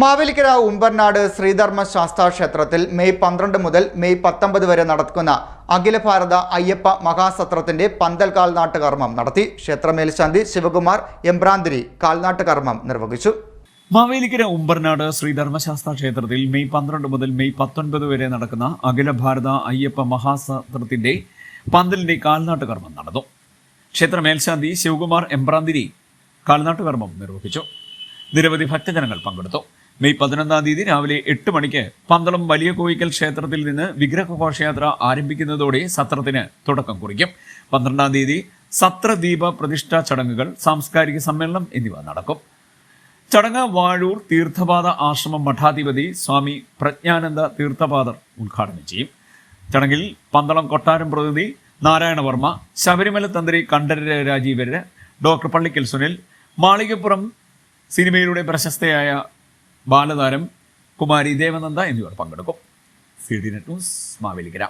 മാവേലിക്കര ഉമ്പർനാട് ശ്രീധർമ്മ ശാസ്താ ക്ഷേത്രത്തിൽ മെയ് പന്ത്രണ്ട് മുതൽ മെയ് പത്തൊമ്പത് വരെ നടക്കുന്ന അഖില ഭാരത അയ്യപ്പ മഹാസത്രത്തിന്റെ പന്തൽ കാൽനാട്ട് കർമ്മം നടത്തി ക്ഷേത്രമേൽശാന്തി ശിവകുമാർ എംബ്രാന്തിരി കാൽനാട്ട് കർമ്മം നിർവഹിച്ചു. മാവേലിക്കര ഉമ്പർനാട് ശ്രീധർമ്മശാസ്ത്ര ക്ഷേത്രത്തിൽ മെയ് പന്ത്രണ്ട് മുതൽ മെയ് പത്തൊൻപത് വരെ നടക്കുന്ന അഖില ഭാരത അയ്യപ്പ മഹാസത്രത്തിന്റെ പന്തലിന്റെ കാൽനാട്ട് കർമ്മം നടന്നു. ക്ഷേത്രമേൽശാന്തി ശിവകുമാർ എംബ്രാന്തിരി കാൽനാട്ട് കർമ്മം നിർവഹിച്ചു. നിരവധി ഭക്തജനങ്ങൾ പങ്കെടുത്തു. മെയ് പതിനൊന്നാം തീയതി രാവിലെ എട്ട് മണിക്ക് പന്തളം വലിയ കോയിക്കൽ ക്ഷേത്രത്തിൽ നിന്ന് വിഗ്രഹഘോഷയാത്ര ആരംഭിക്കുന്നതോടെ സത്രത്തിന് തുടക്കം കുറിക്കും. പന്ത്രണ്ടാം തീയതി സത്രദീപ പ്രതിഷ്ഠാ ചടങ്ങുകൾ സാംസ്കാരിക സമ്മേളനം എന്നിവ നടക്കും. ചടങ്ങ് വാഴൂർ തീർത്ഥപാദ ആശ്രമം മഠാധിപതി സ്വാമി പ്രജ്ഞാനന്ദ തീർത്ഥപാദർ ഉദ്ഘാടനം ചെയ്യും. ചടങ്ങിൽ പന്തളം കൊട്ടാരം പ്രതിനിധി നാരായണവർമ്മ ശബരിമല തന്ത്രി കണ്ഠരര് രാജീവര് ഡോക്ടർ പള്ളിക്കൽ സുനിൽ മാളികപ്പുറം സിനിമയിലൂടെ പ്രശസ്തയായ ബാലതാരം കുമാരി ദേവനന്ദ എന്നിവർ പങ്കെടുക്കും. C D Net News Mavelikkara.